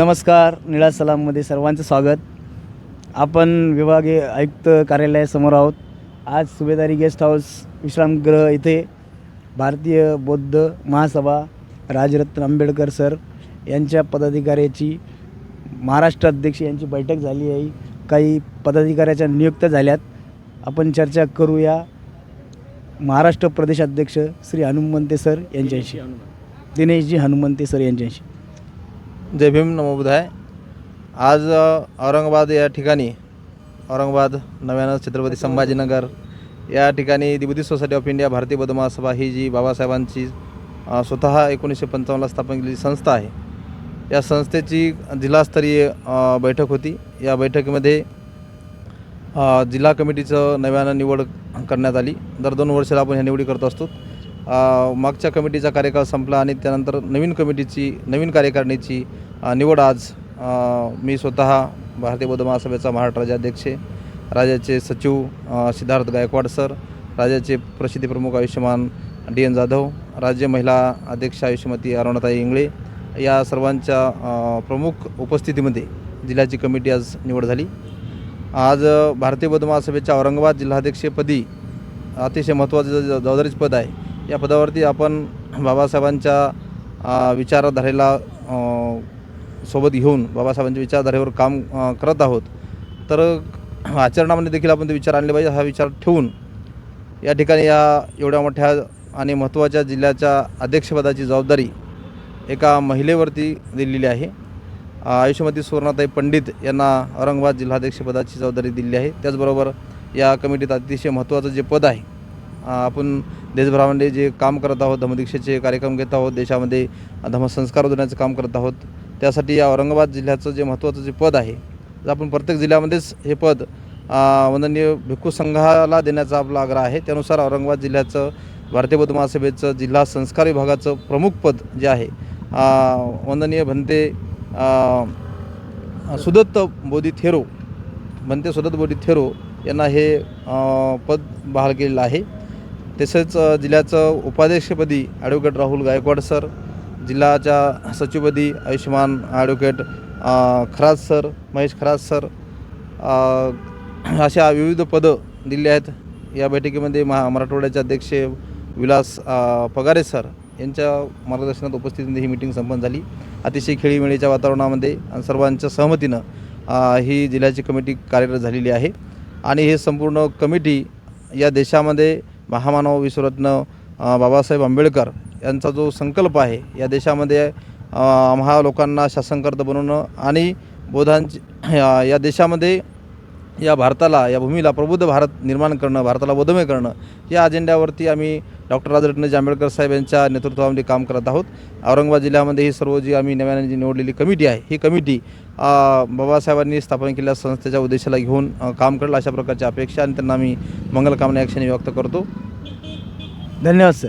नमस्कार निळा सलाममध्ये सर्वांचं स्वागत. आपण विभागीय आयुक्त कार्यालयासमोर आहोत. आज सुभेदारी गेस्ट हाऊस विश्रामगृह इथे भारतीय बौद्ध महासभा राजरत्न आंबेडकर सर यांच्या पदाधिकाऱ्याची महाराष्ट्र अध्यक्ष यांची बैठक झाली आहे. काही पदाधिकाऱ्याच्या नियुक्त झाल्यात. आपण चर्चा करूया महाराष्ट्र प्रदेशाध्यक्ष श्री हनुमंते सर यांच्याशी. दिनेशजी हनुमंते सर यांच्याशी. जय भीम नमो आज औरंगाबाद या ठिकाणी औरंगाबाद नव्यानं छत्रपती संभाजीनगर या ठिकाणी दिबुद्धी सोसायटी ऑफ इंडिया भारतीय बौद्ध महासभा ही जी बाबासाहेबांची स्वतः एकोणीसशे पंचावन्नला स्थापन केलेली संस्था आहे. या संस्थेची जिल्हास्तरीय बैठक होती. या बैठकीमध्ये जिल्हा कमिटीचं नव्यानं निवड करण्यात आली. दर दोन वर्षाला आपण ह्या निवडी करत असतो. मागच्या कमिटीचा कार्यकाळ संपला आणि त्यानंतर नवीन कमिटीची नवीन कार्यकारिणीची निवड आज मी स्वतः भारतीय बौद्ध महासभेचा महाराष्ट्र राज्याध्यक्ष राज्याचे सचिव सिद्धार्थ गायकवाड सर राज्याचे प्रसिद्धी प्रमुख आयुष्यमान डी एन जाधव राज्य महिला अध्यक्ष आयुष्यमती अरुणाताई इंगळे या सर्वांच्या प्रमुख उपस्थितीमध्ये जिल्ह्याची कमिटी आज निवड झाली. आज भारतीय बौद्ध महासभेच्या औरंगाबाद जिल्हाध्यक्षपदी अतिशय महत्त्वाचं जबाबदारीचं पद आहे. या पदावरती आपण बाबासाहेबांच्या विचारधारेला सोबत घेऊन बाबासाहेबांच्या विचारधारेवर काम करत आहोत. तर आचरणामध्ये देखील आपण ते विचार आणले पाहिजे हा विचार ठेवून या ठिकाणी या एवढ्या मोठ्या आणि महत्त्वाच्या जिल्ह्याच्या अध्यक्षपदाची जबाबदारी एका महिलेवरती दिलेली आहे. आयुष्यमती सुवर्णाताई पंडित यांना औरंगाबाद जिल्हाध्यक्षपदाची जबाबदारी दिलेली आहे. त्याचबरोबर या कमिटीत अतिशय महत्त्वाचं जे पद आहे आपण देशभरामध्ये जे काम करत आहोत धमदीक्षेचे कार्यक्रम घेत आहोत देशामध्ये धमसंस्कार देण्याचं काम करत आहोत त्यासाठी या औरंगाबाद जिल्ह्याचं जे महत्त्वाचं जे पद आहे जर आपण प्रत्येक जिल्ह्यामध्येच हे पद वंदनीय भिक्खू संघाला देण्याचा आपला आग्रह आहे त्यानुसार औरंगाबाद जिल्ह्याचं भारतीय बौद्ध महासभेचं जिल्हा संस्कार विभागाचं प्रमुख पद जे आहे वंदनीय भंते सुदत्त बोधी थेरो भंते सुदत्त बोधी थेरो यांना हे पद बहाल केलेलं आहे. तसेच जिल्ह्याचं उपाध्यक्षपदी ॲडव्होकेट राहुल गायकवाड सर जिल्ह्याच्या सचिवपदी Ayushman advocate Kharaj sir Mahesh Kharaj sir अशा विविध पदं दिली आहेत. या बैठकीमध्ये महा मराठवाड्याचे अध्यक्ष विलास पगारे सर यांच्या मार्गदर्शनात उपस्थितीमध्ये ही मिटिंग संपन्न झाली. अतिशय खेळीमेळीच्या वातावरणामध्ये आणि सर्वांच्या सहमतीनं ही जिल्ह्याची कमिटी कार्यरत झालेली आहे. आणि हे संपूर्ण कमिटी या देशामध्ये महामानव विश्वरत्न बाबासाहेब आंबेडकर यांचा जो संकल्प आहे या देशामध्ये आम्हा लोकांना शासनकर्ता बनवणं आणि बोधांची या या देशामध्ये या भारताला या भूमीला प्रबुद्ध भारत निर्माण करणं भारताला बोधमय करणं या अजेंड्यावरती आम्ही डॉक्टर राजरत्न आंबेडकर साहेब यांच्या नेतृत्वामध्ये काम करत आहोत. औरंगाबाद जिल्ह्यामध्ये ही सर्व जी आम्ही नव्याने जी निवडलेली कमिटी आहे ही कमिटी बाबासाहेबांनी स्थापन केलेल्या संस्थेच्या उद्देशाला घेऊन काम करेल अशा प्रकारची अपेक्षा आणि त्यांना आम्ही मंगलकामना या क्षणी व्यक्त करतो. धन्यवाद सर